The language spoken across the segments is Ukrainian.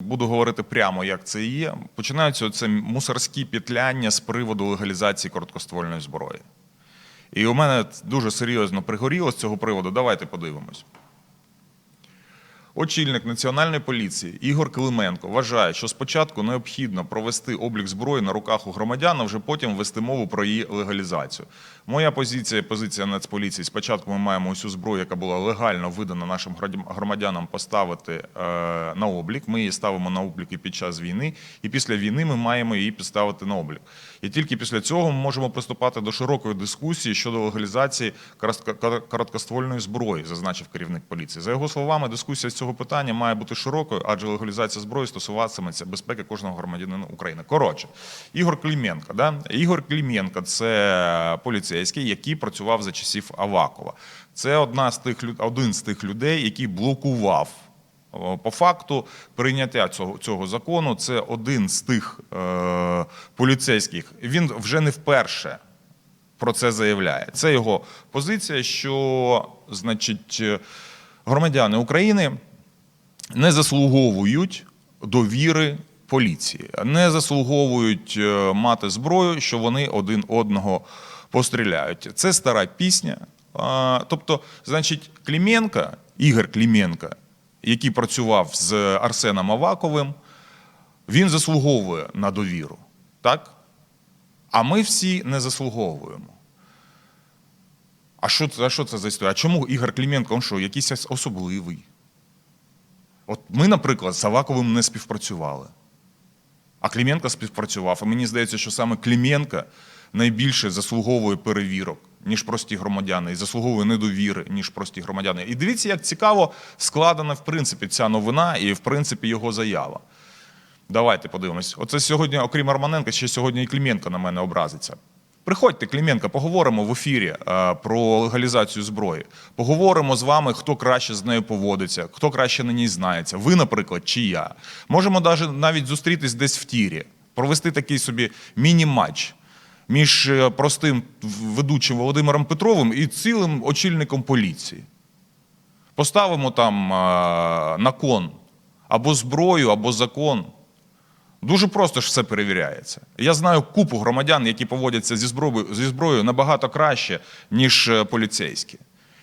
Буду говорити прямо, як це є. Починаються це мусорські пітляння з приводу легалізації короткоствольної зброї. І у мене дуже серйозно пригоріло з цього приводу. Давайте подивимось. Очільник національної поліції Ігор Клименко вважає, що спочатку необхідно провести облік зброї на руках у громадян, а вже потім вести мову про її легалізацію. Моя позиція, позиція Нацполіції. Спочатку ми маємо усю зброю, яка була легально видана нашим громадянам, поставити е, на облік. Ми її ставимо на облік і під час війни, і після війни ми маємо її поставити на облік. І тільки після цього ми можемо приступати до широкої дискусії щодо легалізації коротко- короткоствольної зброї, зазначив керівник поліції. За його словами, дискусія з цього питання має бути широкою, адже легалізація зброї стосуватиметься безпеки кожного громадянина України. Коротше, Ігор Кліменко, да? Ігор Кліменко це поліцейський, який працював за часів Авакова. Це одна з тих один з тих людей, який блокував. По факту прийняття цього, цього закону це один з тих е, поліцейських. Він вже не вперше про це заявляє. Це його позиція, що значить громадяни України не заслуговують довіри поліції, не заслуговують е, мати зброю, що вони один одного постріляють. Це стара пісня. Тобто, значить, Кліменка, Ігор Кліменка, який працював з Арсеном Аваковим, він заслуговує на довіру. Так? А ми всі не заслуговуємо. А що, а що це за історія? А чому Ігор Кліменко, він що, якийсь особливий? От ми, наприклад, з Аваковим не співпрацювали. А Кліменко співпрацював. І мені здається, що саме Кліменко найбільше заслуговує перевірок, ніж прості громадяни, і заслуговує недовіри, ніж прості громадяни. І дивіться, як цікаво складена, в принципі, ця новина і, в принципі, його заява. Давайте подивимось. Оце сьогодні, окрім Романенка, ще сьогодні і Кліменко на мене образиться. Приходьте, Кліменко, поговоримо в ефірі е, про легалізацію зброї. Поговоримо з вами, хто краще з нею поводиться, хто краще на ній знається. Ви, наприклад, чи я. Можемо навіть зустрітись десь в тірі, провести такий собі міні-матч між е, простим ведучим Володимиром Петровим і цілим очільником поліції. Поставимо там е, на кон або зброю, або закон. Дуже просто ж все перевіряється. Я знаю купу громадян, які поводяться зі зброєю, зі зброєю набагато краще, ніж е, поліцейські.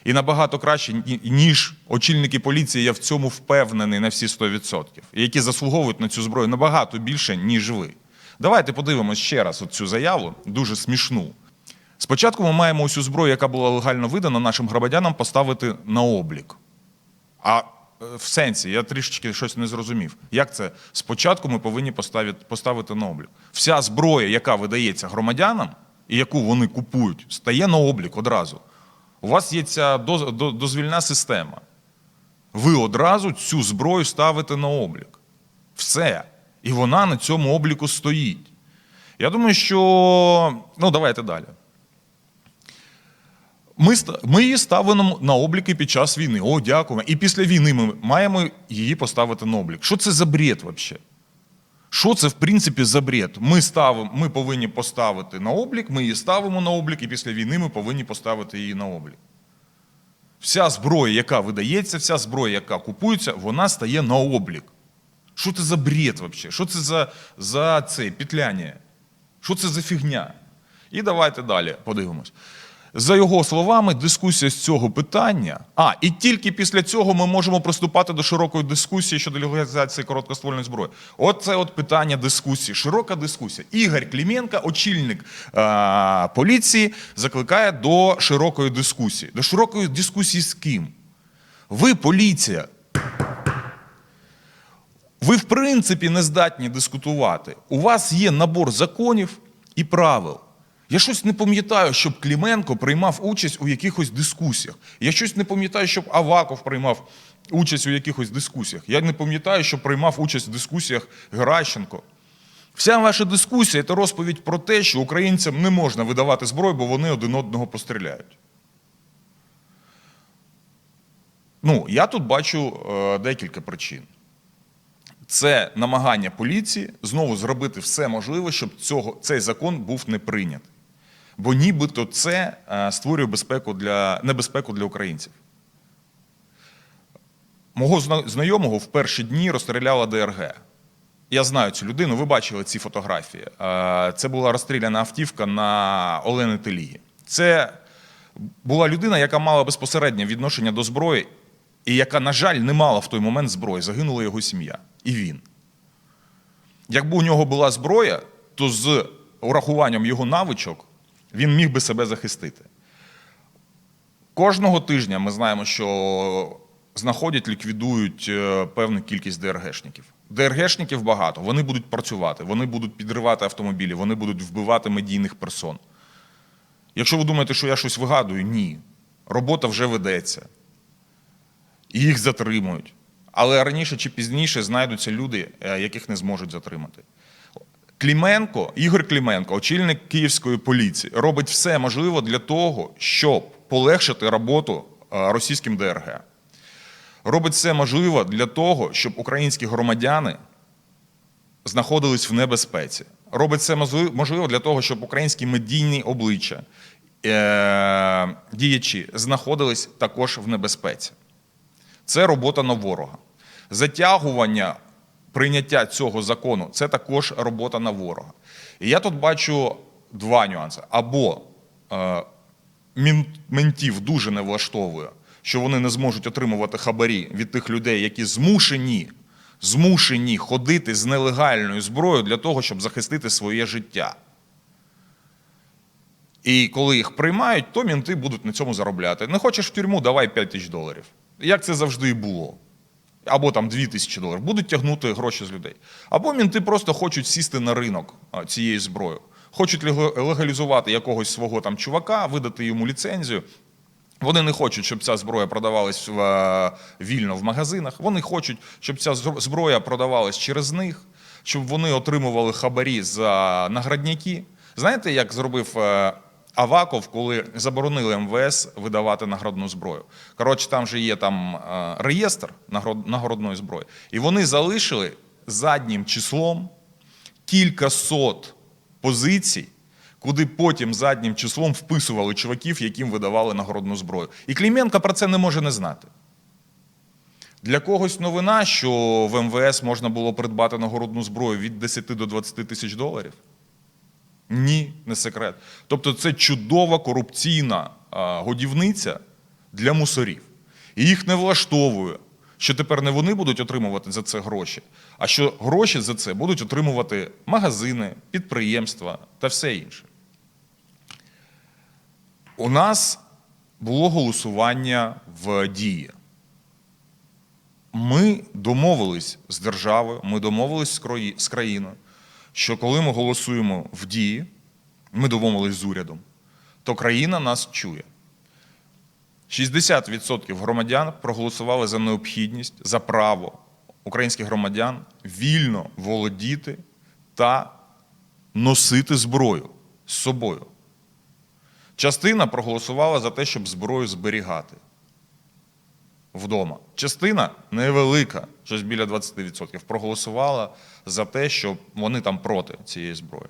І набагато краще, ніж очільники поліції, я в цьому впевнений на всі 100%. І які заслуговують на цю зброю набагато більше, ніж ви. Давайте подивимось ще раз цю заяву, дуже смішну. Спочатку ми маємо усю зброю, яка була легально видана нашим громадянам, поставити на облік. А в сенсі, я трішечки щось не зрозумів. Як це? Спочатку ми повинні поставити, поставити на облік. Вся зброя, яка видається громадянам, і яку вони купують, стає на облік одразу. У вас є ця доз- до- дозвільна система. Ви одразу цю зброю ставите на облік. Все. І вона на цьому обліку стоїть. Я думаю, що. Ну, давайте далі. Ми, ми її ставимо на обліки під час війни. О, дякуємо. І після війни ми маємо її поставити на облік. Що це за бред взагалі? Що це, в принципі, за бред? Ми, ставимо, ми повинні поставити на облік, ми її ставимо на облік, і після війни ми повинні поставити її на облік. Вся зброя, яка видається, вся зброя, яка купується, вона стає на облік. Що це за бред взагалі? Що це за, за це петляння? Що це за фігня? І давайте далі подивимось. За його словами, дискусія з цього питання. А, і тільки після цього ми можемо приступати до широкої дискусії щодо легалізації короткоствольної зброї. Оце от питання дискусії, широка дискусія. Ігор Кліменко, очільник е, поліції, закликає до широкої дискусії. До широкої дискусії з ким? Ви поліція. Ви, в принципі, не здатні дискутувати. У вас є набор законів і правил. Я щось не пам'ятаю, щоб Кліменко приймав участь у якихось дискусіях. Я щось не пам'ятаю, щоб Аваков приймав участь у якихось дискусіях. Я не пам'ятаю, щоб приймав участь в дискусіях Геращенко. Вся ваша дискусія це розповідь про те, що українцям не можна видавати зброю, бо вони один одного постріляють. Ну, я тут бачу е, декілька причин. Це намагання поліції знову зробити все можливе, щоб цього, цей закон був не прийнятий. Бо нібито це е, створює безпеку для, небезпеку для українців. Мого знайомого в перші дні розстріляла ДРГ. Я знаю цю людину, ви бачили ці фотографії. Е, Це була розстріляна автівка на Олени Телії. Це була людина, яка мала безпосереднє відношення до зброї, і яка, на жаль, не мала в той момент зброї. Загинула його сім'я. І він. Якби у нього була зброя, то з урахуванням його навичок він міг би себе захистити. Кожного тижня ми знаємо, що знаходять, ліквідують е, певну кількість ДРГшників. ДРГшників багато, вони будуть працювати, вони будуть підривати автомобілі, вони будуть вбивати медійних персон. Якщо ви думаєте, що я щось вигадую, ні. Робота вже ведеться. І їх затримують. Але раніше чи пізніше знайдуться люди, е, яких не зможуть затримати. Кліменко, Ігор Кліменко, очільник київської поліції, робить все можливе для того, щоб полегшити роботу е, російським ДРГ. Робить все можливе для того, щоб українські громадяни знаходились в небезпеці. Робить все можливе для того, щоб українські медійні обличчя, е- діячі знаходились також в небезпеці. Це робота на ворога. Затягування прийняття цього закону це також робота на ворога. І я тут бачу два нюанси. Або е, ментів дуже не влаштовує, що вони не зможуть отримувати хабарі від тих людей, які змушені, змушені ходити з нелегальною зброєю для того, щоб захистити своє життя. І коли їх приймають, то мінти будуть на цьому заробляти. Не хочеш в тюрму, давай 5 тисяч доларів. Як це завжди і було. Або там 2 тисячі доларів. Будуть тягнути гроші з людей. Або мінти просто хочуть сісти на ринок цієї зброї. Хочуть легалізувати якогось свого там чувака, видати йому ліцензію. Вони не хочуть, щоб ця зброя продавалась в, е, вільно в магазинах. Вони хочуть, щоб ця зброя продавалась через них, щоб вони отримували хабарі за наградняки. Знаєте, як зробив е, Аваков, коли заборонили МВС видавати наградну зброю? Коротше, там же є там е, реєстр нагородної зброї, і вони залишили заднім числом кількасот позицій, куди потім заднім числом вписували чуваків, яким видавали нагородну зброю. І Кліменко про це не може не знати. Для когось новина, що в МВС можна було придбати нагородну зброю від 10 до 20 тисяч доларів. Ні, не секрет. Тобто це чудова корупційна годівниця для мусорів. І їх не влаштовує, що тепер не вони будуть отримувати за це гроші, а що гроші за це будуть отримувати магазини, підприємства та все інше. У нас було голосування в дії. Ми домовились з державою, ми домовились з країною, що коли ми голосуємо в дії, ми домовились з урядом, то країна нас чує. 60% громадян проголосували за необхідність, за право українських громадян вільно володіти та носити зброю з собою. Частина проголосувала за те, щоб зброю зберігати вдома. Частина невелика, щось біля 20%, проголосувала за те, що вони там проти цієї зброї.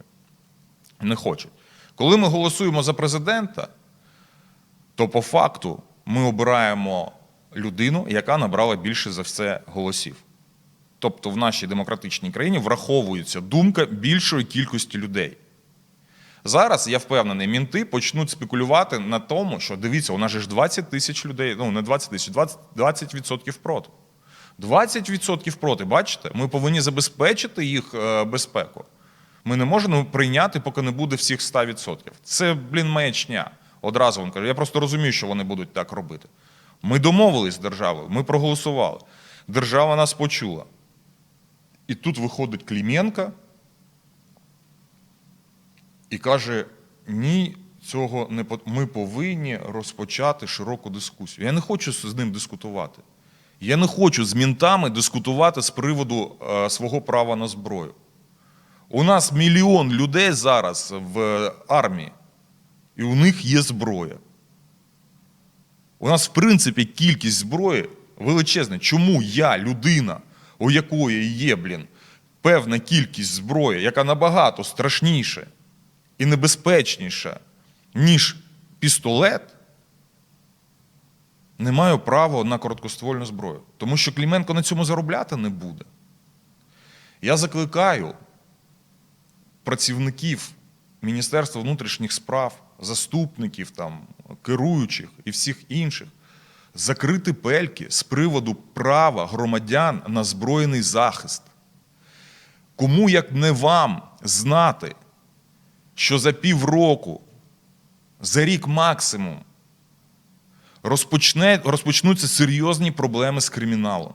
Не хочуть. Коли ми голосуємо за президента, то по факту ми обираємо людину, яка набрала більше за все голосів. Тобто в нашій демократичній країні враховується думка більшої кількості людей. Зараз я впевнений, мінти почнуть спекулювати на тому, що дивіться, у нас же ж 20 тисяч людей, ну не 20 тисяч, 20%, 20% проти. 20% проти, бачите? Ми повинні забезпечити їх е, безпеку. Ми не можемо прийняти, поки не буде всіх 100%. Це, блін, маячня. Одразу вам кажу. Я просто розумію, що вони будуть так робити. Ми домовились з державою, ми проголосували. Держава нас почула. І тут виходить Кліменко і каже: ні, цього не ми повинні розпочати широку дискусію. Я не хочу з ним дискутувати. Я не хочу з мінтами дискутувати з приводу е, свого права на зброю. У нас мільйон людей зараз в армії, і у них є зброя. У нас, в принципі, кількість зброї величезна. Чому я, людина, у якої є, блін, певна кількість зброї, яка набагато страшніша і небезпечніша, ніж пістолет, не маю права на короткоствольну зброю, тому що Клименко на цьому заробляти не буде. Я закликаю працівників Міністерства внутрішніх справ, заступників, там, керуючих і всіх інших закрити пельки з приводу права громадян на збройний захист. Кому як не вам знати, що за півроку, за рік максимум, розпочне, розпочнуться серйозні проблеми з криміналом.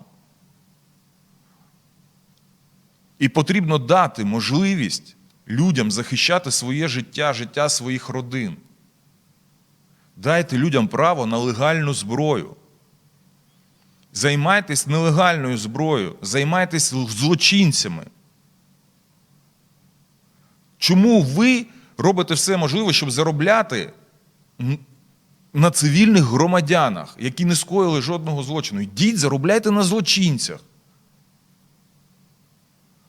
І потрібно дати можливість людям захищати своє життя, життя своїх родин. Дайте людям право на легальну зброю. Займайтесь нелегальною зброєю, займайтесь злочинцями. Чому ви робите все можливе, щоб заробляти на цивільних громадянах, які не скоїли жодного злочину? Йдіть, заробляйте на злочинцях.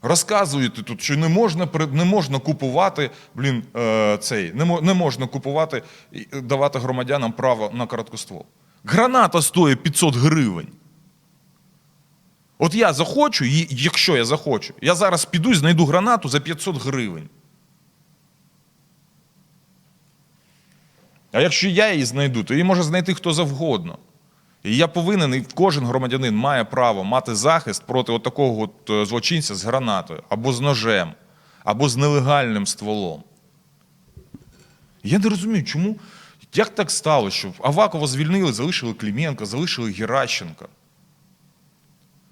Розказуєте тут, що не можна, не можна купувати, блін, е, цей, не, можна купувати і давати громадянам право на короткоствол. Граната стоїть 500 гривень. От я захочу, і якщо я захочу, я зараз піду і знайду гранату за 500 гривень. А якщо я її знайду, то її може знайти хто завгодно. І я повинен, і кожен громадянин має право мати захист проти от такого от е, злочинця з гранатою, або з ножем, або з нелегальним стволом. Я не розумію, чому, як так сталося, що Авакова звільнили, залишили Клименка, залишили Геращенка.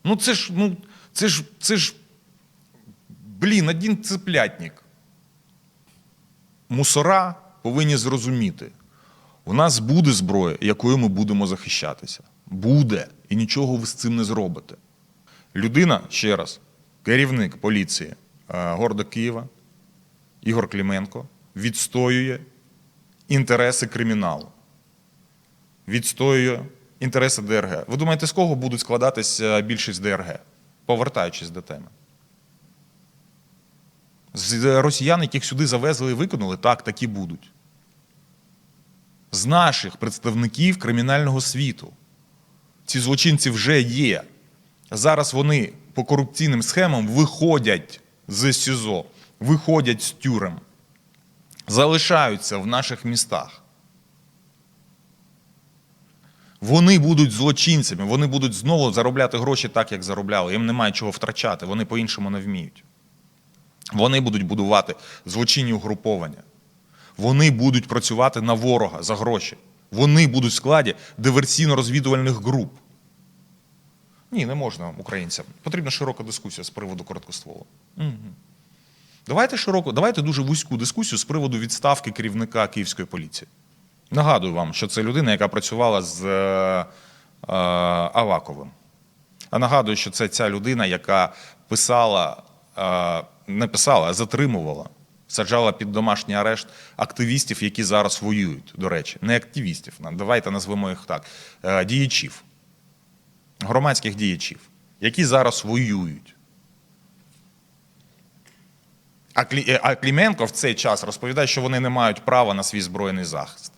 Ну це ж, ну, це ж, це ж, блін, один цеплятник. Мусора повинні зрозуміти. У нас буде зброя, якою ми будемо захищатися. Буде. І нічого ви з цим не зробите. Людина, ще раз, керівник поліції е, города Києва, Ігор Клименко, відстоює інтереси криміналу. Відстоює інтереси ДРГ. Ви думаєте, з кого будуть складатися більшість ДРГ? Повертаючись до теми. З росіян, яких сюди завезли і виконали, так, такі будуть з наших представників кримінального світу. Ці злочинці вже є. Зараз вони по корупційним схемам виходять з СІЗО, виходять з тюрем, залишаються в наших містах. Вони будуть злочинцями, вони будуть знову заробляти гроші так, як заробляли. Їм немає чого втрачати, вони по-іншому не вміють. Вони будуть будувати злочинні угруповання. Вони будуть працювати на ворога за гроші. Вони будуть в складі диверсійно-розвідувальних груп. Ні, не можна українцям. Потрібна широка дискусія з приводу короткостволу. Угу. Давайте широку, давайте дуже вузьку дискусію з приводу відставки керівника Київської поліції. Нагадую вам, що це людина, яка працювала з е, е, Аваковим. А нагадую, що це ця людина, яка писала, е, не писала, а затримувала, саджала під домашній арешт активістів, які зараз воюють, до речі. Не активістів, давайте назвемо їх так, е, діячів, громадських діячів, які зараз воюють. Е, а Кліменко в цей час розповідає, що вони не мають права на свій збройний захист.